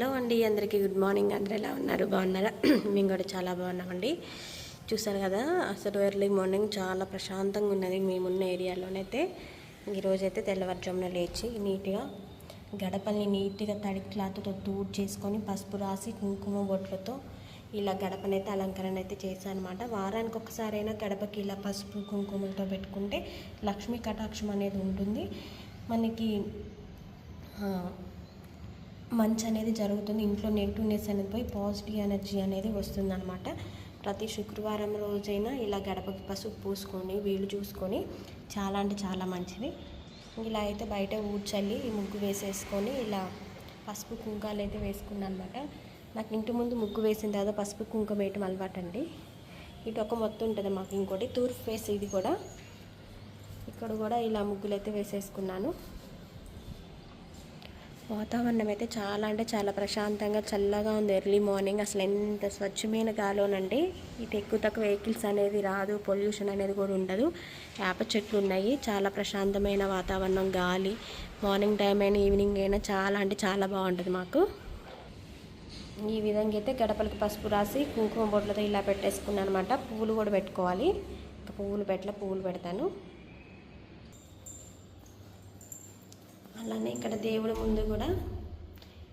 Hello అండి అందరికీ good morning. అందరూ ఎలా ఉన్నారు? బాగున్నారా? మేము కూడా చాలా బాగున్నామండి. చూసారు కదా అసలు ఎర్లీ మార్నింగ్ చాలా ప్రశాంతంగా ఉన్నది మేమున్న ఏరియాలోనైతే. ఈరోజైతే తెల్లవారుజామున లేచి నీట్గా గడపల్ని నీట్గా తడి క్లాత్తో దూడ్ చేసుకొని పసుపు రాసి కుంకుమ బొట్లతో ఇలా గడపనైతే అలంకరణ అయితే చేశాను అనమాట వారానికి ఒకసారైనా గడపకి ఇలా పసుపు కుంకుమలతో పెట్టుకుంటే లక్ష్మీ కటాక్షం అనేది ఉంటుంది. మనకి మంచి అనేది జరుగుతుంది. ఇంట్లో నెగిటివ్నెస్ అనేది పోయి పాజిటివ్ ఎనర్జీ అనేది వస్తుంది అనమాట ప్రతి శుక్రవారం రోజైనా ఇలా గడపకి పసుపు పూసుకొని వీలు చూసుకొని చాలా అంటే చాలా మంచిది. ఇలా అయితే బయట ఊడ్చల్లి ఈ ముగ్గు వేసేసుకొని ఇలా పసుపు కుంకాలు అయితే వేసుకున్నాను అనమాట నాకు ఇంటి ముందు ముగ్గు వేసిన తర్వాత పసుపు కుంకుమ వేయటం అలవాటు అండి ఇటు ఒక మొత్తం ఉంటుంది మాకు ఇంకోటి. తూర్పు ఫేస్ ఇది కూడా. ఇక్కడ కూడా ఇలా ముగ్గులు అయితే వేసేసుకున్నాను. వాతావరణం అయితే చాలా అంటే చాలా ప్రశాంతంగా చల్లగా ఉంది ఎర్లీ మార్నింగ్. అసలు ఎంత స్వచ్ఛమైన గాలోనండి. ఇటు ఎక్కువ తక్కువ వెహికల్స్ అనేది రాదు పొల్యూషన్ అనేది కూడా ఉండదు. వేప చెట్లు ఉన్నాయి. చాలా ప్రశాంతమైన వాతావరణం గాలి. మార్నింగ్ టైం అయినా ఈవినింగ్ అయినా చాలా అంటే చాలా బాగుంటుంది మాకు. ఈ విధంగా అయితే గడపలకి పసుపు రాసి కుంకుమ బొట్లతో ఇలా పెట్టేసుకున్నాను అనమాట పువ్వులు కూడా పెట్టుకోవాలి. ఇంకా పువ్వులు పెట్టలే పువ్వులు పెడతాను. అలానే ఇక్కడ దేవుడి ముందు కూడా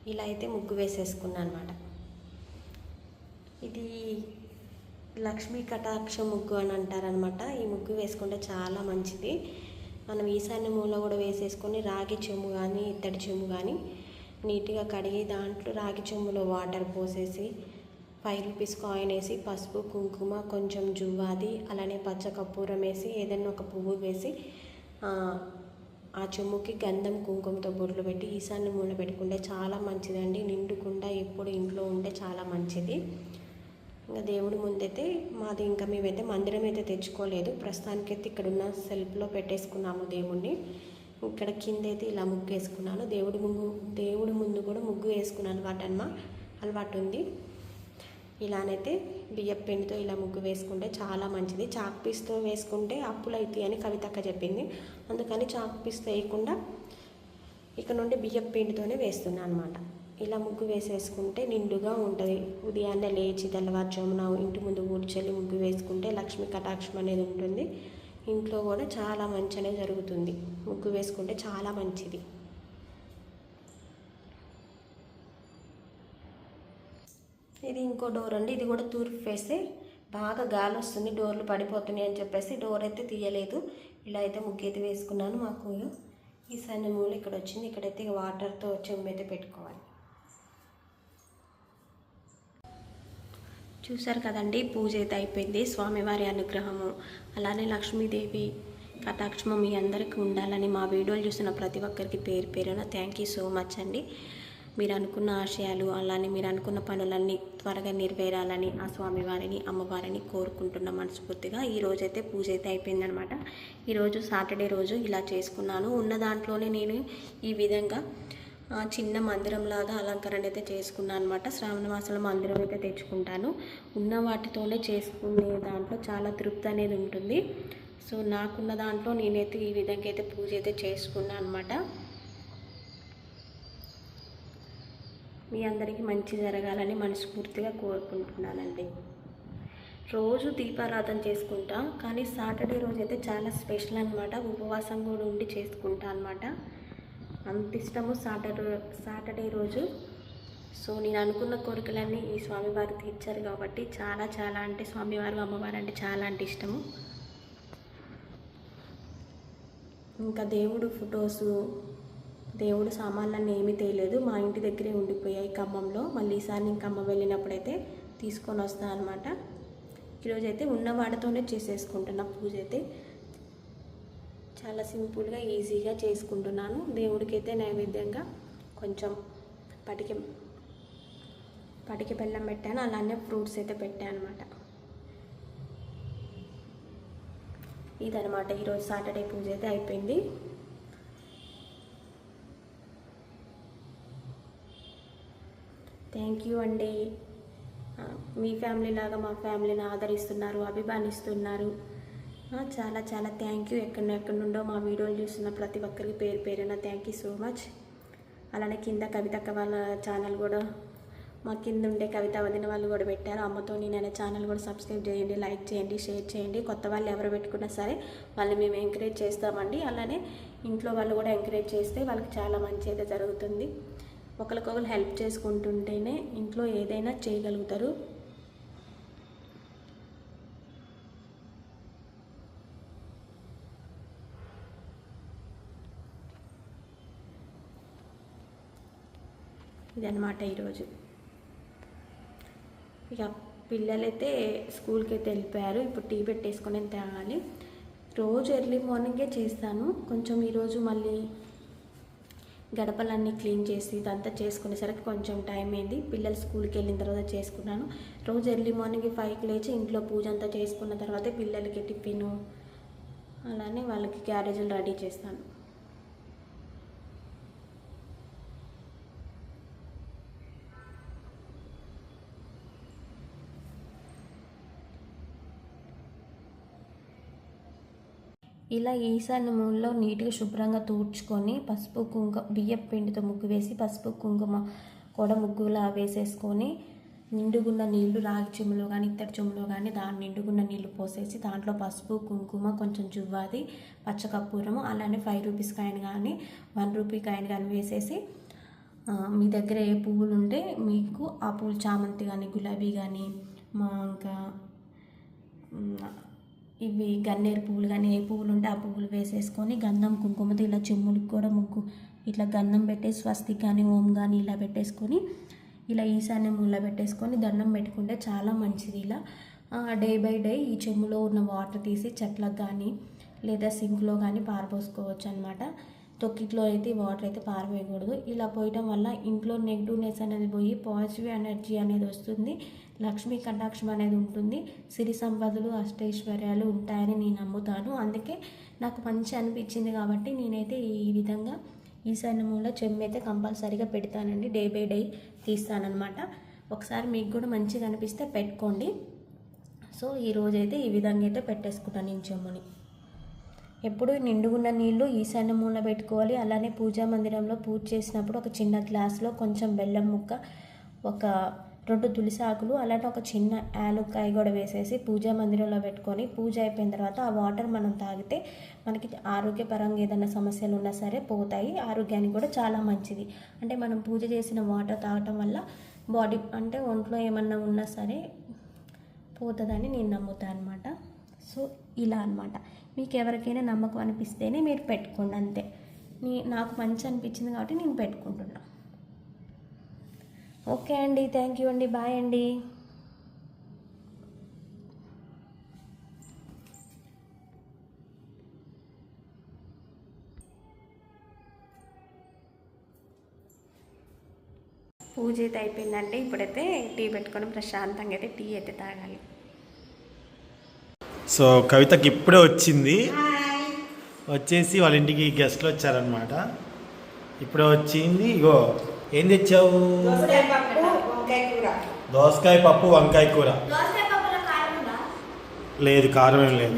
ఇలా అయితే ముగ్గు వేసేసుకున్నాను అనమాట ఇది లక్ష్మీ కటాక్ష ముగ్గు అని అంటారనమాట. ఈ ముగ్గు వేసుకుంటే చాలా మంచిది. మనం ఈశాన్య మూల కూడా వేసేసుకొని రాగి చెంబు కానీ ఇత్తడి చెంబు కానీ నీట్గా కడిగి దాంట్లో రాగి చెంబులో వాటర్ పోసేసి ఫైవ్ రూపీస్ కాయిన్ వేసి పసుపు కుంకుమ కొంచెం జువ్వాది అలానే పచ్చ కర్పూరం వేసి ఏదైనా ఒక పువ్వు వేసి ఆ, చెమ్ముకి గంధం కుంకుమతో బొట్లు పెట్టి ఈశాన్య మూల పెట్టుకుంటే చాలా మంచిదండి. నిండుకుండా ఎప్పుడు ఇంట్లో ఉంటే చాలా మంచిది. ఇంకా దేవుడి ముందైతే మాది ఇంకా మేమైతే మందిరం అయితే తెచ్చుకోలేదు. ప్రస్తుతానికైతే ఇక్కడ ఉన్న సెల్ఫ్లో పెట్టేసుకున్నాము దేవుణ్ణి. ఇక్కడ కింద అయితే ఇలా ముగ్గు వేసుకున్నాను. దేవుడి ముందు దేవుడి ముందు కూడా ముగ్గు వేసుకున్నాను. అలవాటు అన్నమా అలవాటు ఉంది. ఇలానైతే బియ్యం పిండితో ఇలా ముగ్గు వేసుకుంటే చాలా మంచిది. చాక్ పీస్తో వేసుకుంటే అప్పులు అవుతాయి అని కవితక్క చెప్పింది. అందుకని చాక్ పీస్తో వేయకుండా ఇక్కడ నుండి బియ్యం పిండితోనే వేస్తున్నాను అనమాట ఇలా ముగ్గు వేసేసుకుంటే నిండుగా ఉంటుంది. ఉదయాన్నే లేచి తెల్లవారుజామున ఇంటి ముందు ఊడ్చెల్లి ముగ్గు వేసుకుంటే లక్ష్మీ కటాక్షం అనేది ఉంటుంది. ఇంట్లో కూడా చాలా మంచి అనేది జరుగుతుంది. ముగ్గు వేసుకుంటే చాలా మంచిది. ఇది ఇంకో డోర్ అండి. ఇది కూడా తూర్పు ఫేసే బాగా గాలి వస్తుంది డోర్లు పడిపోతున్నాయి అని చెప్పేసి డోర్ అయితే తీయలేదు. ఇలా అయితే ముగ్గు అయితే వేసుకున్నాను మాకు ఈశాన్య మూల ఇక్కడ వచ్చింది. ఇక్కడైతే వాటర్తో చెమ్మ అయితే పెట్టుకోవాలి. చూసారు కదండి? పూజ అయితే అయిపోయింది. స్వామివారి అనుగ్రహము. అలానే లక్ష్మీదేవి కటాక్షము మీ అందరికీ ఉండాలని మా వీడియోలు చూసిన ప్రతి ఒక్కరికి పేరు పేరున థ్యాంక్ యూ సో మచ్ అండి. మీరు అనుకున్న ఆశయాలు అలానే మీరు అనుకున్న పనులన్నీ త్వరగా నెరవేరాలని ఆ స్వామివారిని అమ్మవారిని కోరుకుంటున్న మనస్ఫూర్తిగా ఈ రోజైతే పూజ అయితే అయిపోయిందనమాట. ఈరోజు సాటర్డే రోజు ఇలా చేసుకున్నాను. ఉన్న దాంట్లోనే నేను ఈ విధంగా చిన్న మందిరం లాగా అలంకరణ అయితే చేసుకున్నాను అనమాట. శ్రావణ మాసంలో మందిరం అయితే తెచ్చుకుంటాను. ఉన్న వాటితోనే చేసుకునే దాంట్లో చాలా తృప్తి అనేది ఉంటుంది. సో నాకున్న దాంట్లో నేనైతే ఈ విధంగా అయితే పూజ అయితే చేసుకున్నాను అనమాట. మీ అందరికీ మంచి జరగాలని మనస్ఫూర్తిగా కోరుకుంటున్నానండి. రోజు దీపారాధన చేసుకుంటా కానీ సాటర్డే రోజు అయితే చాలా స్పెషల్ అనమాట ఉపవాసం కూడా ఉండి చేసుకుంటా అనమాట అంత ఇష్టము సాటర్డే సాటర్డే రోజు. సో నేను అనుకున్న కోరికలన్నీ ఈ స్వామివారు తీర్చారు కాబట్టి చాలా చాలా అంటే స్వామివారు అమ్మవారు అంటే చాలా అంటే ఇష్టము. ఇంకా దేవుడు ఫొటోసు దేవుడు సామాన్లన్నీ ఏమీ తేలేదు. మా ఇంటి దగ్గరే ఉండిపోయాయి ఖమ్మంలో. మళ్ళీ ఈసారి నేను ఖమ్మం వెళ్ళినప్పుడైతే తీసుకొని వస్తాను అనమాట ఈరోజు అయితే ఉన్న వాటితోనే చేసేసుకుంటున్నా పూజ అయితే చాలా సింపుల్గా ఈజీగా చేసుకుంటున్నాను. దేవుడికైతే నైవేద్యంగా కొంచెం పటికి పటికి బెల్లం పెట్టాను. అలానే ఫ్రూట్స్ అయితే పెట్టాను అనమాట ఇదనమాట ఈరోజు సాటర్డే పూజ అయితే అయిపోయింది. థ్యాంక్ యూ అండి మీ ఫ్యామిలీ లాగా మా ఫ్యామిలీని ఆదరిస్తున్నారు అభిమానిస్తున్నారు. చాలా చాలా థ్యాంక్ యూ ఎక్కడ ఎక్కడి నుండో మా వీడియోలు చూస్తున్న ప్రతి ఒక్కరికి పేరు పేరున థ్యాంక్ యూ సో మచ్ అలానే కింద కవితక్క వాళ్ళ ఛానల్ కూడా మా కింద ఉండే కవిత వదిన వాళ్ళు కూడా పెట్టారు. అమ్మతో నేను ఛానల్ కూడా సబ్స్క్రైబ్ చేయండి లైక్ చేయండి షేర్ చేయండి. కొత్త వాళ్ళు ఎవరు పెట్టుకున్నా సరే వాళ్ళని మేము ఎంకరేజ్ చేస్తామండి. అలానే ఇంట్లో వాళ్ళు కూడా ఎంకరేజ్ చేస్తే వాళ్ళకి చాలా మంచి అయితే జరుగుతుంది. ఒకరికొకరు హెల్ప్ చేసుకుంటుంటేనే ఇంట్లో ఏదైనా చేయగలుగుతారు. ఇదన్నమాట ఈరోజు. ఇక పిల్లలైతే స్కూల్కి అయితే వెళ్ళిపోయారు. ఇప్పుడు టీ పెట్టేసుకొని తాగాలి. రోజు ఎర్లీ మార్నింగే చేస్తాను. కొంచెం ఈరోజు మళ్ళీ గడపలన్నీ క్లీన్ చేసి ఇదంతా చేసుకునేసరికి కొంచెం టైం అయింది. పిల్లలు స్కూల్కి వెళ్ళిన తర్వాత చేసుకున్నాను. రోజు ఎర్లీ మార్నింగ్ ఫైవ్కి లేచి ఇంట్లో పూజ అంతా చేసుకున్న తర్వాతే పిల్లలకి టిఫిన్ అలానే వాళ్ళకి క్యారేజీలు రెడీ చేస్తాను. ఇలా ఈశాన్య మూలలో నీట్గా శుభ్రంగా తూడ్చుకొని పసుపు కుంకుమ బియ్యం పిండితో ముగ్గు వేసి పసుపు కుంకుమ కూడా ముగ్గులా వేసేసుకొని నిండుగున్న నీళ్ళు రాగి చెంబులో కానీ ఇత్తడి చెంబులో కానీ దాని నిండుగున్న నీళ్ళు పోసేసి దాంట్లో పసుపు కుంకుమ కొంచెం జువ్వాది పచ్చకర్పూరము అలానే ఫైవ్ రూపీస్ కాయిన్ కానీ వన్ రూపీ కాయిన్ కానీ వేసేసి మీ దగ్గర ఏ పువ్వులు ఉంటే మీకు ఆ పువ్వులు చామంతి కానీ గులాబీ కానీ మా ఇంకా ఇవి గన్నేరు పువ్వులు కానీ ఏ పువ్వులు ఉంటే ఆ పువ్వులు వేసేసుకొని గంధం కుంకుమతో ఇలా చెమ్ములకు కూడా ముగ్గు ఇట్లా గంధం పెట్టేసి స్వస్తి కానీ ఓం కానీ ఇలా పెట్టేసుకొని ఇలా ఈశాన్య మూల పెట్టేసుకొని దండం పెట్టుకుంటే చాలా మంచిది ఇలా. డే బై డే ఈ చెమ్ములో ఉన్న వాటర్ తీసి చెట్లకు కానీ లేదా సింక్లో కానీ పారబోసుకోవచ్చు అనమాట తొక్కిట్లో అయితే వాటర్ అయితే పారవేయకూడదు. ఇలా పోయటం వల్ల ఇంట్లో నెగిటివ్నెస్ అనేది పోయి పాజిటివ్ ఎనర్జీ అనేది వస్తుంది. లక్ష్మీ కటాక్షం అనేది ఉంటుంది. సిరి సంపదలు అష్టైశ్వర్యాలు ఉంటాయని నేను నమ్ముతాను. అందుకే నాకు మంచి అనిపించింది కాబట్టి నేనైతే ఈ విధంగా ఈశాన్య మూల చెమ్ము అయితే కంపల్సరీగా పెడతానండి. డే బై డే తీస్తానన్నమాట. ఒకసారి మీకు కూడా మంచిగా అనిపిస్తే పెట్టుకోండి. సో ఈ రోజైతే ఈ విధంగా అయితే పెట్టేసుకుంటాను నేను చెమ్ముని ఎప్పుడు నిండుగున్న నీళ్ళు ఈశాన్య మూల పెట్టుకోవాలి. అలానే పూజా మందిరంలో పూజ చేసినప్పుడు ఒక చిన్న గ్లాస్లో కొంచెం బెల్లం ముక్క ఒక రెండు తులసి ఆకులు అలానే ఒక చిన్న యాలుక్కాయ కూడా వేసేసి పూజా మందిరంలో పెట్టుకొని పూజ అయిపోయిన తర్వాత ఆ వాటర్ మనం తాగితే మనకి ఆరోగ్యపరంగా ఏదైనా సమస్యలు ఉన్నా సరే పోతాయి. ఆరోగ్యానికి కూడా చాలా మంచిది. అంటే మనం పూజ చేసిన వాటర్ తాగటం వల్ల బాడీ అంటే ఒంట్లో ఏమన్నా ఉన్నా సరే పోతుందని నేను నమ్ముతాను అనమాట సో ఇలా అనమాట మీకు ఎవరికైనా నమ్మకం అనిపిస్తేనే మీరు పెట్టుకోండి అంతే. నీ నాకు మంచి అనిపించింది కాబట్టి నేను పెట్టుకుంటున్నా. ఓకే అండి థ్యాంక్ యూ అండి బాయ్ అండి. పూజ అయితే అయిపోయిందంటే ఇప్పుడైతే టీ పెట్టుకొని ప్రశాంతంగా అయితే టీ అయితే తాగాలి. సో కవితకి ఇప్పుడే వచ్చింది. వచ్చేసి వాళ్ళ ఇంటికి గెస్ట్లు వచ్చారనమాట ఇప్పుడే వచ్చింది. ఇగో ఏం తెచ్చావు? దోసకాయ పప్పు వంకాయ కూర. దోసకాయ పప్పు వంకాయ కూర. లేదు కారం ఏం లేదు.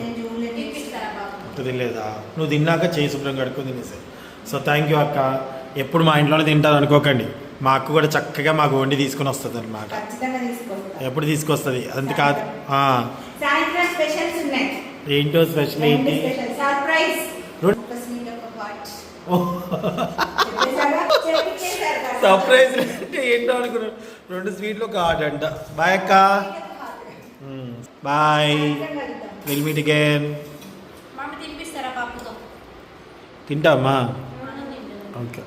తినలేదా? నువ్వు తిన్నాక చేయి శుభ్రం కడుక్కొని తినేసాయి. సో థ్యాంక్ యూ అక్క. ఎప్పుడు మా ఇంట్లోనే తింటారు అనుకోకండి. మా అక్క కూడా చక్కగా మాకు వండి తీసుకుని వస్తుంది అనమాట ఎప్పుడు తీసుకొస్తుంది? అంత కాదు. ఏంటో స్పెషల్ ఏంటి? సర్ప్రైజ్. అంటే ఏంటో అనుకున్నాను. రెండు స్వీట్లు ఒక ఆట అంట. బాయ్ అక్క. బాయ్. విల్ మీట్ అగైన్ తింటామా ఓకే.